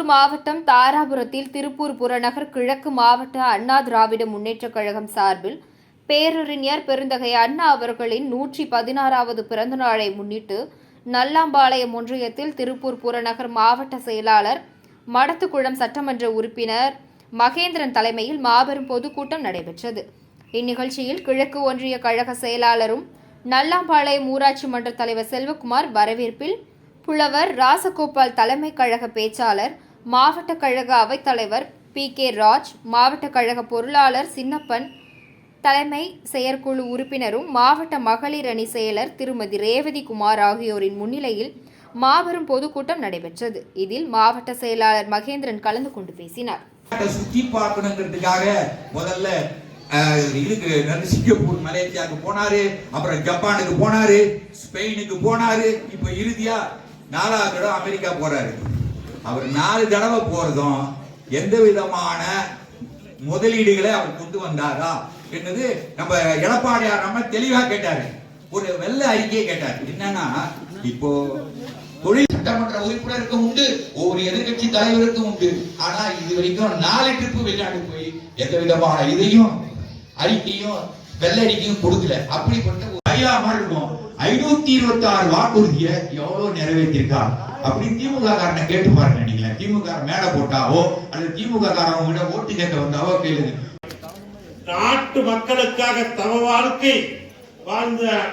மாவட்டம் தாராபுரத்தில் திருப்பூர் புறநகர் கிழக்கு மாவட்ட அண்ணா திராவிட முன்னேற்றக் கழகம் சார்பில் பேரறிஞர் பெருந்தகை அண்ணா அவர்களின் நூற்றி பதினாறாவது பிறந்த நாளை முன்னிட்டு நல்லாம்பாளையம் ஒன்றியத்தில் திருப்பூர் புறநகர் மாவட்ட செயலாளர் மடத்துக்குளம் சட்டமன்ற உறுப்பினர் மகேந்திரன் தலைமையில் மாபெரும் பொதுக்கூட்டம் நடைபெற்றது. இந்நிகழ்ச்சியில் கிழக்கு ஒன்றிய கழக செயலாளரும் நல்லாம்பாளையம் ஊராட்சி மன்ற தலைவர் செல்வகுமார் வரவேற்பில் புலவர் ராசகோபால் தலைமை கழக பேச்சாளர் மாவட்ட கழக அவைத்தலைவர் பி. கே. ராஜ் மாவட்ட கழக பொருளாளர் சின்னப்பன் தலைமை செயற்குழு உறுப்பினரும் மாவட்ட மகளிர் அணி செயலர் திருமதி ரேவதி குமார் ஆகியோரின் முன்னிலையில் மாபெரும் பொதுக்கூட்டம் நடைபெற்றது. இதில் மாவட்ட செயலாளர் மகேந்திரன் கலந்து கொண்டு பேசினார். சுத்தி பார்க்கணுங்கிறதுக்காக முதல்ல இதுக்கு சிங்கப்பூர் மலேசியாவுக்கு போனாரு அப்புறம் ஜப்பானுக்கு போனாரு ஸ்பெயினுக்கு போனாரு இப்ப இறுதியா நாலாவது தடவை அமெரிக்கா போறாரு. அவர் நாலு தடவை போறதும் எந்த விதமான முதலீடுகளை அவர் கொண்டு வந்தாரா என்னது? நம்ம எடப்பாடியார் நம்ம தெளிவா கேட்டாரு. ஒரு வெள்ள அறிக்கையை கேட்டார். என்னன்னா இப்போ தொழில் சட்டமன்ற உறுப்பினருக்கும் உண்டு ஒவ்வொரு எதிர்கட்சி தலைவருக்கும் உண்டு. ஆனா இது வரைக்கும் நாலு ட்ரிப்பு வெளிநாடு போய் எந்த விதமான இதையும் அறிக்கையும் வெள்ளறிக்கையும் கொடுக்கல. அப்படிப்பட்ட ஒரு ஐயா இருக்கும். ஐநூத்தி இருபத்தி ஆறு வாக்குறுதியை எவ்வளவு நிறைவேற்றிருக்கா அப்படி திமுக காரனை கேட்டு பாருங்க நீங்க திமுக மேல போட்டாவோ அல்லது திமுக காரன் விட ஓட்டு கேட்க வந்தாவோ கேளுங்க. நாட்டு மக்களுக்காக தவ வாழ்க்கை வாழ்ந்த